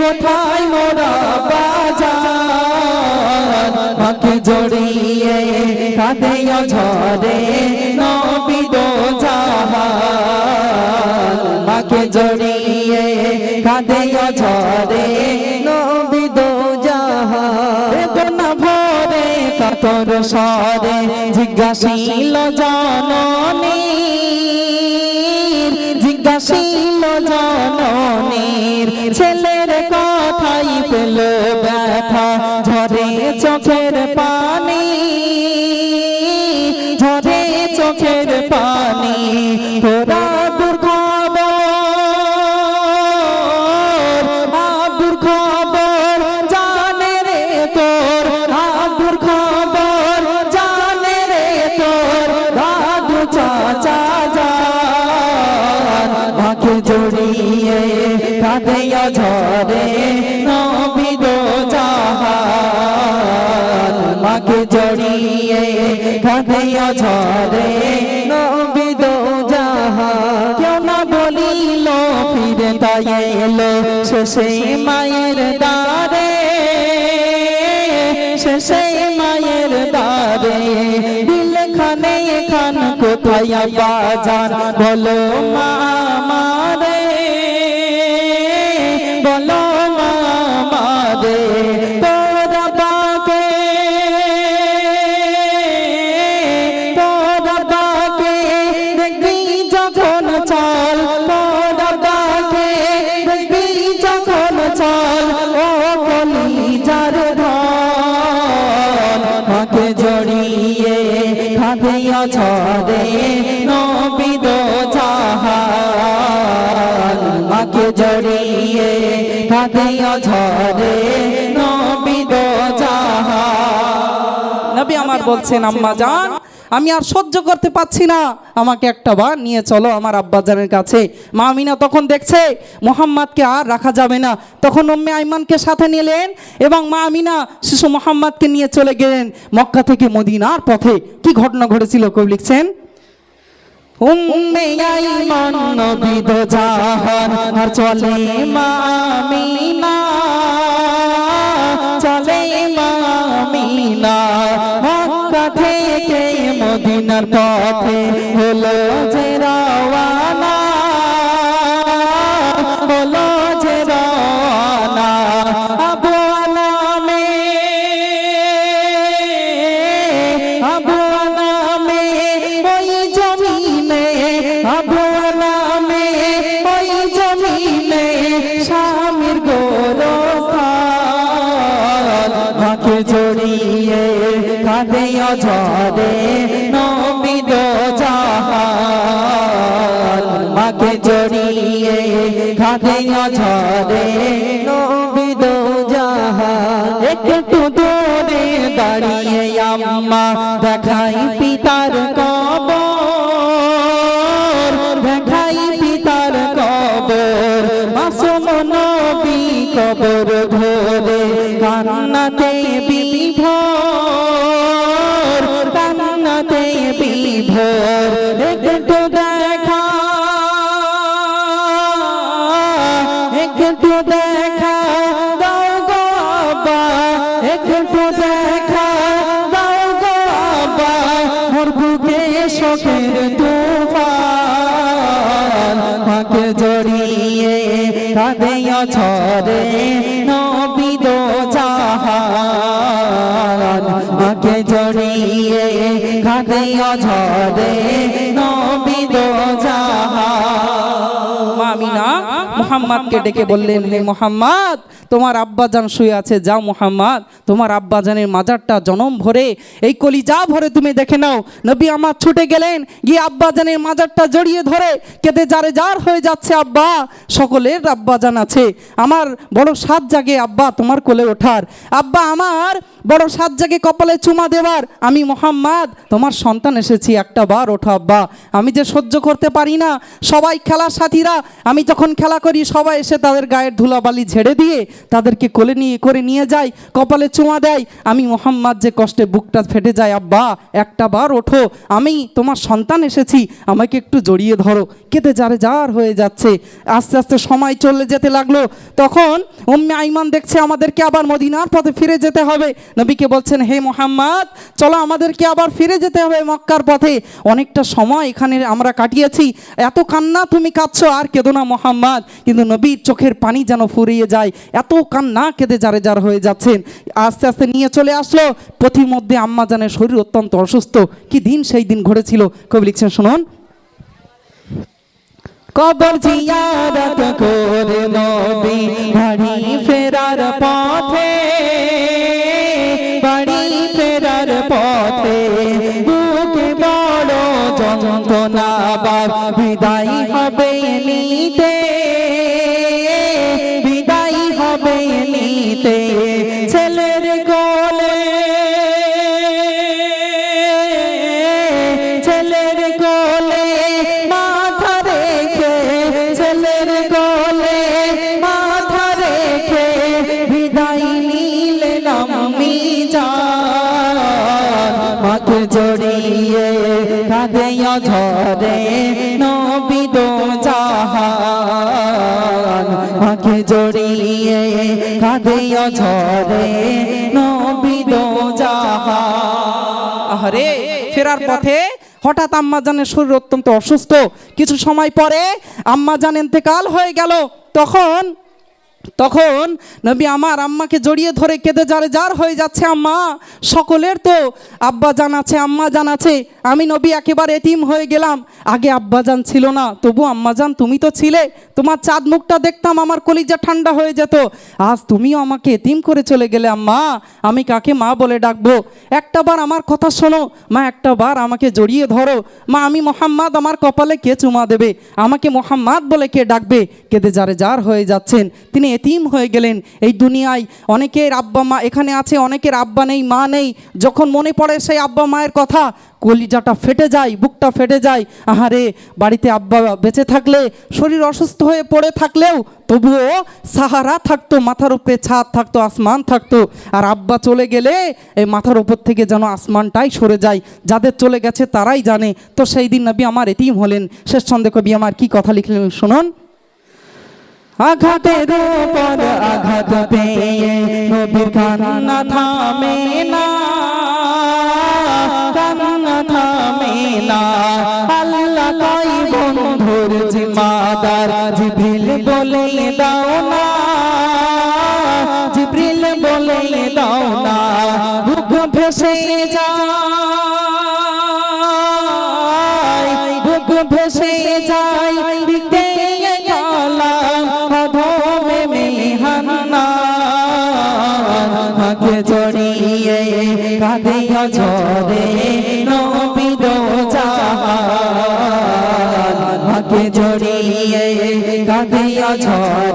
কোথায় মোরা বাজার? মাকে জড়িয়ে কাঁদে ঝরে নবী দো জাহান। মাকে জড়িয়ে কাঁদে ঝরে নবী দো জাহান। ভরে কাতর স্বরে জিজ্ঞাসিল জননী। জিজ্ঞাসিল জননীর ছেলের কথাই পেল ব্যথা ঝরে চোখের পানি। ঝরে চোখের পানি তোরা দুর্খবর আব্দুর খবর জাহান মাকে জড়িয়ে কাঁদে ঝরে। নবিদ জাহান কেউ না বলিল, ফিরে তাই এলো শেষে মায়ের দ্বারে। শেষে মায়ের দ্বারে। দিল খানে খান কোথায় বাজান বলো মা মাকে জড়িয়ে কাঁদে ছদে নবিদ জাহান। মাকে জড়িয়ে কাঁদে ছদে নবিদ জাহান। নবী আমার বলছেন, আম্মা জান আমি আর সহ্য করতে পাচ্ছি না। আমাকে একটা বার নিয়ে চলো আমার আব্বাজানের কাছে। মা আমিনা তখন দেখছে মোহাম্মদকে আর রাখা যাবে না। তখন উম্মে আইমানকে সাথে নিলেন এবং মা আমিনা শিশু মোহাম্মদকে নিয়ে চলে গেলেন মক্কা থেকে মদিনার পথে। কি ঘটনা ঘটেছিল কেউ লিখছেন? চলে মামিনা চলে মামিনা মক্কা থেকে মদিনার পথে হলো যে রওয়ানা, হলো যে রওয়ানা আবু নামে আবু নামে ওই জমিনে, আবু নামে ওই জমিনে স্বামীর গোরস্থান। মাকে জড়িয়ে কাঁদে ঝরে কাঁদে ঝরে নবিদ একটু দূরে দাঁড়িয়ে আম্মা দেখাই পিতার কবর। দেখাই পিতার কবর, মাসুম নবী কবর ধরে কান্নাতে বিভোর কান্নাতে বিভোর। একটু দেখা একটু দেখা, দাও গো আব্বা, একটু দেখা, দাও গো আব্বা, মোর বুকে শোকের মাকে জড়িয়ে কাঁদে জাহান, মাকে জড়িয়ে কাঁদে ঝরে মোহাম্মদকে ডেকে বললেন হে মোহাম্মদ তোমার আব্বাজান শুয়ে আছে, যাও মোহাম্মদ, তোমার আব্বাজানের মাজারটা জনম ভরে, এই কলিজা ভরে তুমি দেখে নাও, নবী আমার ছুটে গেলেন, গিয়ে আব্বাজানের মাজারটা জড়িয়ে ধরে, কেঁদে যারে যার হয়ে যাচ্ছে আব্বা, সকলের আব্বাজান আছে, আমার বড় সাত জাগে আব্বা তোমার কোলে ওঠার, আব্বা আমার বড় সাত জাগে কপালে চুমা দেবার আমি মোহাম্মদ, তোমার সন্তান এসেছি একটা বার, ওঠো আব্বা, আমি যে সহ্য করতে পারি না, সবাই খেলার সাথীরা, আমি যখন খেলা করি, সবাই এসে তাদের গায়ের ধুলাবালি ঝেড়ে দিয়ে তাদেরকে কোলে নিয়ে, করে নিয়ে যায়, কপালে চুমা দেয়। আমি মোহাম্মদ যে কষ্টে বুকটা ফেটে যায়, আব্বা, একটা বার ওঠো। আমি তোমার সন্তান এসেছি, আমাকে একটু জড়িয়ে ধরো। কেঁদে যারে যার হয়ে যাচ্ছে। আস্তে আস্তে সময় চলে যেতে লাগল। তখন উম্মে আইমান দেখছে আমাদেরকে আবার মদিনার পথে ফিরে যেতে হবে। নবীকে বলছেন, হে মোহাম্মদ, চলো আমাদেরকে আবার ফিরে যেতে হবে মক্কার পথে। অনেকটা সময় এখানে আমরা কাটিয়েছি। এত কান্না তুমি কাঁদছো, আর কেঁদো না মোহাম্মদ। কিন্তু নবীর চোখের পানি যেন ফুরিয়ে যায়। এত কান্না কেঁদে যারে যার হয়ে যাচ্ছেন। আস্তে আস্তে নিয়ে চলে আসলো। পথিমধ্যে আম্মা জানের শরীর অত্যন্ত অসুস্থ। কি দিন সেই দিন ঘটেছিল? কবি লিখছেন, শুনুন। কবর জিয়ারত করে নবী, বাড়ি ফেরার পথে, বাড়ি ফেরার পথে, বুকে বড় যন্ত্রণা বাপ বিদায় নবিদ জাহান। জড়িয়ে ঝরে জাহান। ফেরার পথে হঠাৎ আম্মাজানের শরীর অত্যন্ত অসুস্থ। কিছু সময় পরে আম্মাজান ইন্তেকাল হয়ে গেল। তখন তখন নবী আমার আম্মাকে জড়িয়ে ধরে কেঁদে যারে, যার হয়ে যাচ্ছে আম্মা, সকলের তো আব্বা জান আছে, আম্মা জান আছে। আমি নবী একেবারে এতিম হয়ে গেলাম। আগে আব্বা জান ছিল না, তবু আম্মা জান তুমি তো ছিলে। তোমার চাঁদ মুখটা দেখতাম, আমার কলিজা ঠান্ডা হয়ে যেত। আজ তুমিও আমাকে এতিম করে চলে গেলে আম্মা, আমি কাকে মা বলে ডাকবো? একটা বার আমার কথা শোনো। মা, একটা বার আমাকে জড়িয়ে ধরো। মা, আমি মোহাম্মদ, আমার কপালে কে চুমা দেবে? আমাকে মোহাম্মদ বলে কে ডাকবে? কেঁদে যারে, যার হয়ে যাচ্ছেন। তিনি এতিম হয়ে গেলেন এই দুনিয়ায়। অনেকের আব্বা মা এখানে আছে, অনেকের আব্বা নেই, মা নেই। যখন মনে পড়ে সেই আব্বা মায়ের কথা, কলিজাটা ফেটে যায়, বুকটা ফেটে যায়। আহারে, বাড়িতে আব্বা বেঁচে থাকলে, শরীর অসুস্থ হয়ে পড়ে থাকলেও তবুও সাহারা থাকতো, মাথার উপরে ছাদ থাকতো, আসমান থাকতো। আর আব্বা চলে গেলে এই মাথার উপর থেকে যেন আসমানটাই সরে যায়। যাদের চলে গেছে তারাই জানে। তো সেই দিন নবী আমার এতিম হলেন। শেষ ছন্দে কবি আমার কি কথা লিখলেন শুনুন। আঘাতের উপর আঘাত পেয়ে নবীর কান্না থামে না। কান্না থামে না। আল্লাহ তাই বন্ধুর জিমাদার জিভিল বলে দাও না। কাঁদে ঝরে নবিদ জাহান মাকে জড়িয়ে কাঁদে ঝরে